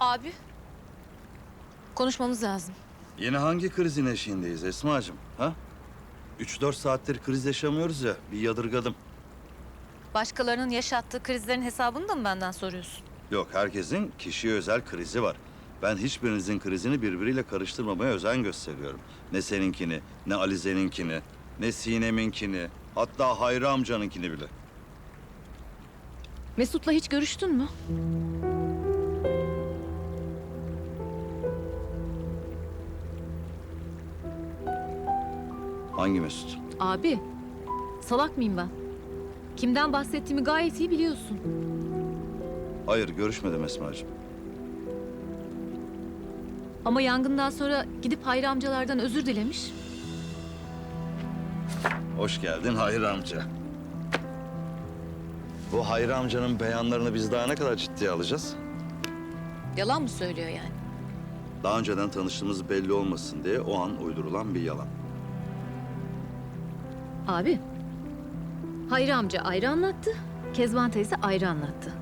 Abi. Konuşmamız lazım. Yine hangi krizin eşiğindeyiz Esma'cığım? Ha? 3-4 saattir kriz yaşamıyoruz ya, bir yadırgadım. Başkalarının yaşattığı krizlerin hesabını da mı benden soruyorsun? Yok, herkesin kişiye özel krizi var. Ben hiçbirinizin krizini birbiriyle karıştırmamaya özen gösteriyorum. Ne seninkini, ne Alize'ninkini, ne Sinem'inkini, hatta Hayri amcanınkini bile. Mesut'la hiç görüştün mü? Hangi Mesut? Abi. Salak mıyım ben? Kimden bahsettiğimi gayet iyi biliyorsun. Hayır, görüşmedim Esma'cığım. Ama yangından sonra gidip Hayri amcalardan özür dilemiş. Hoş geldin Hayri amca. Bu Hayri amcanın beyanlarını biz daha ne kadar ciddiye alacağız? Yalan mı söylüyor yani? Daha önceden tanıştığımız belli olmasın diye o an uydurulan bir yalan. Abi. Hayri amca ayrı anlattı. Kezban teyze ayrı anlattı.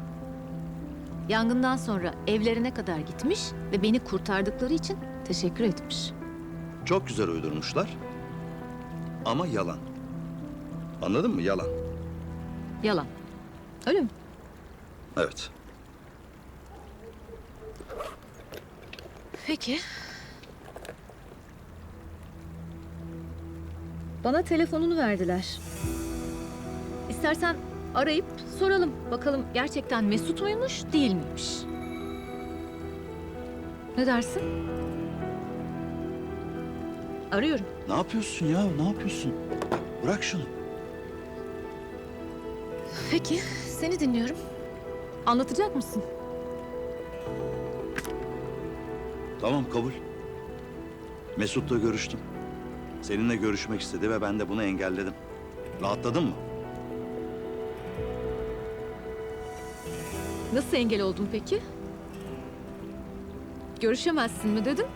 Yangından sonra evlerine kadar gitmiş ve beni kurtardıkları için teşekkür etmiş. Çok güzel uydurmuşlar. Ama yalan. Anladın mı? Yalan. Yalan. Öyle mi? Evet. Peki. Bana telefonunu verdiler. İstersen arayıp soralım. Bakalım gerçekten Mesut muymuş, değil miymiş? Ne dersin? Arıyorum. Ne yapıyorsun ya? Ne yapıyorsun? Bırak şunu. Peki, seni dinliyorum. Anlatacak mısın? Tamam kabul. Mesut'la görüştüm. Seninle görüşmek istedi ve ben de bunu engelledim. Rahatladın mı? Nasıl engel oldun peki? Görüşemezsin mi dedin?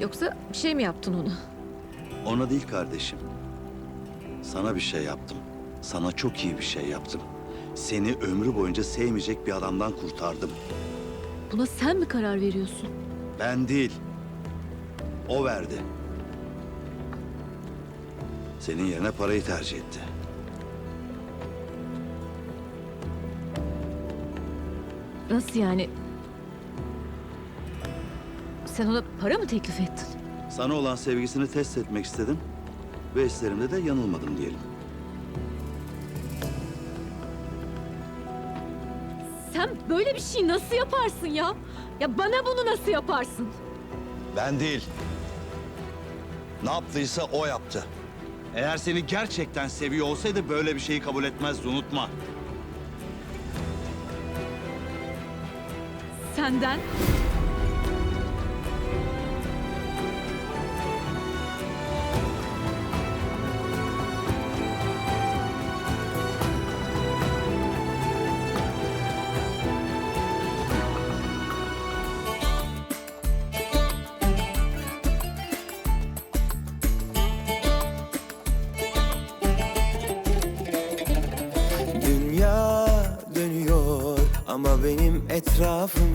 Yoksa bir şey mi yaptın ona? Ona değil kardeşim. Sana bir şey yaptım. Sana çok iyi bir şey yaptım. Seni ömrü boyunca sevmeyecek bir adamdan kurtardım. Buna sen mi karar veriyorsun? Ben değil. O verdi. Senin yerine parayı tercih etti. Nasıl yani? Sen ona para mı teklif ettin? Sana olan sevgisini test etmek istedim. Ve hislerimde de yanılmadım diyelim. Sen böyle bir şey nasıl yaparsın ya? Ya bana bunu nasıl yaparsın? Ben değil. Ne yaptıysa o yaptı. Eğer seni gerçekten seviyor olsaydı böyle bir şeyi kabul etmezdi unutma. Senden ama benim etrafım